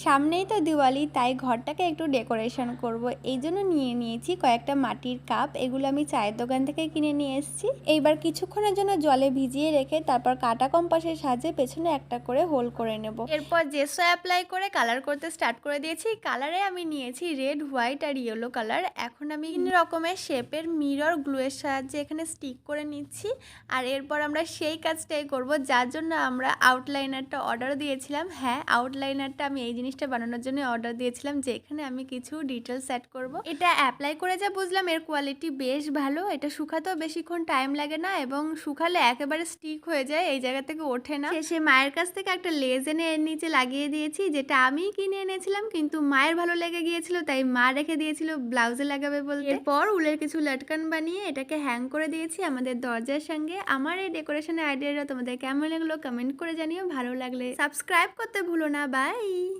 সামনেই তো দিওয়ালি, তাই ঘরটাকে একটু ডেকোরেশন করব। এই জন্য নিয়ে নিয়েছি কয়েকটা মাটির কাপ এগুলো আমি চায়ের দোকান থেকে কিনে নিয়ে এসেছি। এইবার কিছুক্ষণের জন্য জলে ভিজিয়ে রেখে তারপর কাটা কম্পাসের সাহায্যে পেছনে একটা করে হোল করে নেব। এরপর জেসো অ্যাপ্লাই করে কালার করতে স্টার্ট করে দিয়েছি। কালারে আমি নিয়েছি রেড হোয়াইট আর ইয়েলো কালার এখন আমি বিভিন্ন রকমের শেপের মিরর গ্লুয়ের সাহায্যে এখানে স্টিক করে নিচ্ছি। আর এরপর আমরা সেই কাজটাই করব, যার জন্য আমরা আউটলাইনারটা অর্ডার দিয়েছিলাম। হ্যাঁ আউটলাইনারটা আমি এই জিনিসটা বানানোর জন্য অর্ডার দিয়েছিলাম যে এখানে আমি কিছু ডিটেলস অ্যাড করব। এটা অ্যাপ্লাই করে যা বুঝলাম, এর কোয়ালিটি বেশ ভালো। এটা শুকাতেও বেশিক্ষণ টাইম লাগে না এবং শুকালে একেবারে স্টিক হয়ে যায়, এই জায়গা থেকে ওঠে না। সে মায়ের কাছ থেকে একটা লেজ এনে এর নিচে লাগিয়ে দিয়েছি, যেটা আমি কিনে এনেছিলাম, কিন্তু মায়ের ভালো লেগে গিয়েছিল, তাই মা রেখে দিয়েছিল ব্লাউজে লাগাবে বলতে। এরপর উলের কিছু লটকান বানিয়ে এটাকে হ্যাং করে দিয়েছি আমাদের দরজার সঙ্গে। আমার এই ডেকোরেশনের আইডিয়াটা তোমাদের কেমন লাগল কমেন্ট করে জানিও, ভালো লাগলে সাবস্ক্রাইব করতে ভুলো না বাই